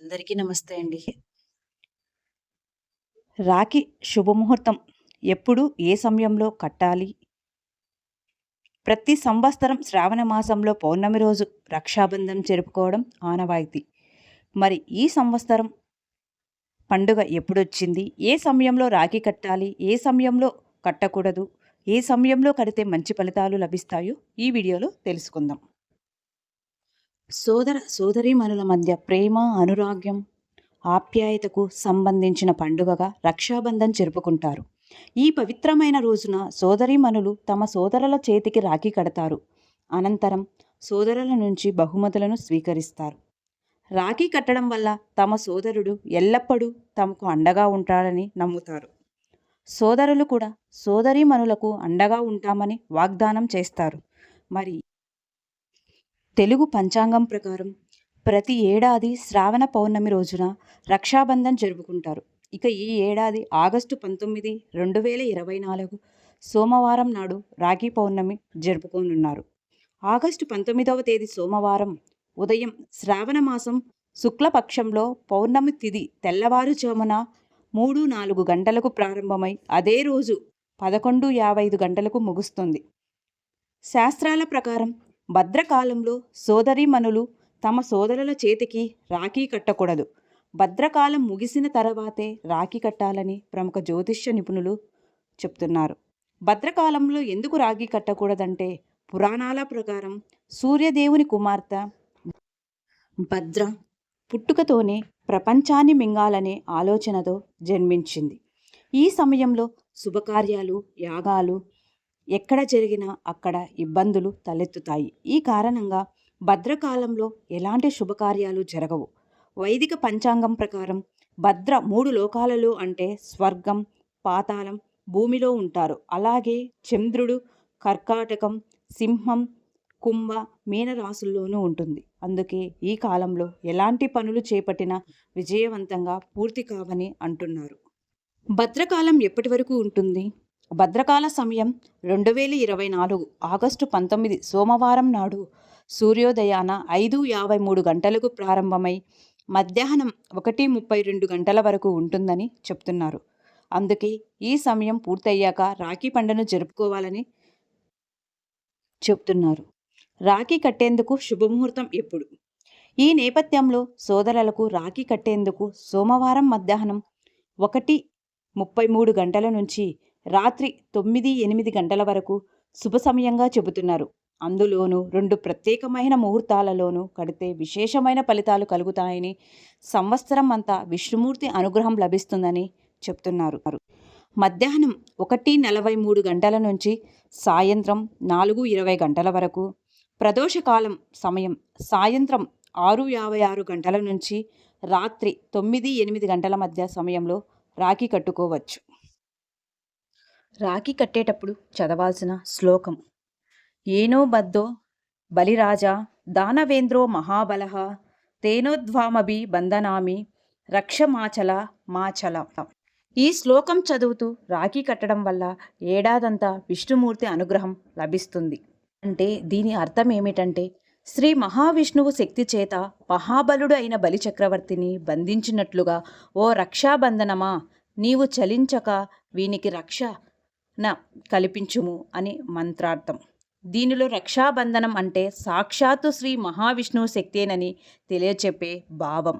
అందరికీ నమస్తే అండి. రాఖీ శుభముహూర్తం ఎప్పుడు, ఏ సమయంలో కట్టాలి? ప్రతి సంవత్సరం శ్రావణ మాసంలో పౌర్ణమి రోజు రక్షాబంధం జరుపుకోవడం ఆనవాయితీ. మరి ఈ సంవత్సరం పండుగ ఎప్పుడొచ్చింది? ఏ సమయంలో రాఖీ కట్టాలి? ఏ సమయంలో కట్టకూడదు? ఏ సమయంలో కడితే మంచి ఫలితాలు లభిస్తాయో ఈ వీడియోలో తెలుసుకుందాం. సోదర సోదరీమణుల మధ్య ప్రేమ, అనురాగ్యం, ఆప్యాయతకు సంబంధించిన పండుగగా రక్షాబంధన్ జరుపుకుంటారు. ఈ పవిత్రమైన రోజున సోదరీమణులు తమ సోదరుల చేతికి రాఖీ కడతారు. అనంతరం సోదరుల నుంచి బహుమతులను స్వీకరిస్తారు. రాఖీ కట్టడం వల్ల తమ సోదరుడు ఎల్లప్పుడూ తమకు అండగా ఉంటాడని నమ్ముతారు. సోదరులు కూడా సోదరీమణులకు అండగా ఉంటామని వాగ్దానం చేస్తారు. మరి తెలుగు పంచాంగం ప్రకారం ప్రతి ఏడాది శ్రావణ పౌర్ణమి రోజున రక్షాబంధన్ జరుపుకుంటారు. ఇక ఈ ఏడాది ఆగస్టు పంతొమ్మిది, రెండు వేల ఇరవై నాలుగు సోమవారం నాడు రాఖీ పౌర్ణమి జరుపుకోనున్నారు. ఆగస్టు పంతొమ్మిదవ తేదీ సోమవారం ఉదయం శ్రావణ మాసం శుక్లపక్షంలో పౌర్ణమి తిథి తెల్లవారుజామున మూడు నాలుగు గంటలకు ప్రారంభమై అదే రోజు పదకొండు యాభై ఐదు గంటలకు ముగుస్తుంది. శాస్త్రాల ప్రకారం భద్రకాలంలో సోదరీమణులు తమ సోదరుల చేతికి రాఖీ కట్టకూడదు. భద్రకాలం ముగిసిన తర్వాతే రాఖీ కట్టాలని ప్రముఖ జ్యోతిష్య నిపుణులు చెప్తున్నారు. భద్రకాలంలో ఎందుకు రాఖీ కట్టకూడదంటే పురాణాల ప్రకారం సూర్యదేవుని కుమార్తె భద్ర పుట్టుకతోనే ప్రపంచాన్ని మింగాలనే ఆలోచనతో జన్మించింది. ఈ సమయంలో శుభకార్యాలు, యాగాలు ఎక్కడ జరిగినా అక్కడ ఇబ్బందులు తలెత్తుతాయి. ఈ కారణంగా భద్రకాలంలో ఎలాంటి శుభకార్యాలు జరగవు. వైదిక పంచాంగం ప్రకారం భద్ర మూడు లోకాలలో అంటే స్వర్గం, పాతాళం, భూమిలో ఉంటారు. అలాగే చంద్రుడు కర్కాటకం, సింహం, కుంభ, మీనరాశుల్లోనూ ఉంటుంది. అందుకే ఈ కాలంలో ఎలాంటి పనులు చేపట్టినా విజయవంతంగా పూర్తి కావని అంటున్నారు. భద్రకాలం ఎప్పటి వరకు ఉంటుంది? భద్రకాల సమయం రెండు వేల ఇరవై నాలుగు ఆగస్టు పంతొమ్మిది సోమవారం నాడు సూర్యోదయాన ఐదు యాభై మూడు గంటలకు ప్రారంభమై మధ్యాహ్నం ఒకటి ముప్పై రెండు గంటల వరకు ఉంటుందని చెప్తున్నారు. అందుకే ఈ సమయం పూర్తయ్యాక రాఖీ పండును జరుపుకోవాలని చెప్తున్నారు. రాఖీ కట్టేందుకు శుభముహూర్తం ఎప్పుడు? ఈ నేపథ్యంలో సోదరులకు రాఖీ కట్టేందుకు సోమవారం మధ్యాహ్నం ఒకటి ముప్పై మూడు గంటల నుంచి రాత్రి తొమ్మిది ఎనిమిది గంటల వరకు శుభ సమయంగా చెబుతున్నారు. అందులోనూ రెండు ప్రత్యేకమైన ముహూర్తాలలోనూ కడితే విశేషమైన ఫలితాలు కలుగుతాయని, సంవత్సరం అంతా విష్ణుమూర్తి అనుగ్రహం లభిస్తుందని చెప్తున్నారు. మధ్యాహ్నం ఒకటి నలభై మూడు గంటల నుంచి సాయంత్రం నాలుగు ఇరవై గంటల వరకు, ప్రదోషకాలం సమయం సాయంత్రం ఆరు యాభై ఆరు గంటల నుంచి రాత్రి తొమ్మిది ఎనిమిది గంటల మధ్య సమయంలో రాఖీ కట్టుకోవచ్చు. రాఖీ కట్టేటప్పుడు చదవాల్సిన శ్లోకం ఏనో బద్దో బలిరాజా దానవేంద్రో మహాబలః తేనోద్వామభి బంధనామి రక్షమాచల మాచల. ఈ శ్లోకం చదువుతూ రాఖీ కట్టడం వల్ల ఏడాదంతా విష్ణుమూర్తి అనుగ్రహం లభిస్తుంది. అంటే దీని అర్థం ఏమిటంటే శ్రీ మహావిష్ణువు శక్తి చేత మహాబలుడు అయిన బలిచక్రవర్తిని బంధించినట్లుగా ఓ రక్షాబంధనమా నీవు చలించక వీనికి రక్ష రక్షణ కల్పించుము అని మంత్రార్థం. దీనిలో రక్షాబంధనం అంటే సాక్షాత్తు శ్రీ మహావిష్ణువు శక్తేనని తెలియచెప్పే భావం.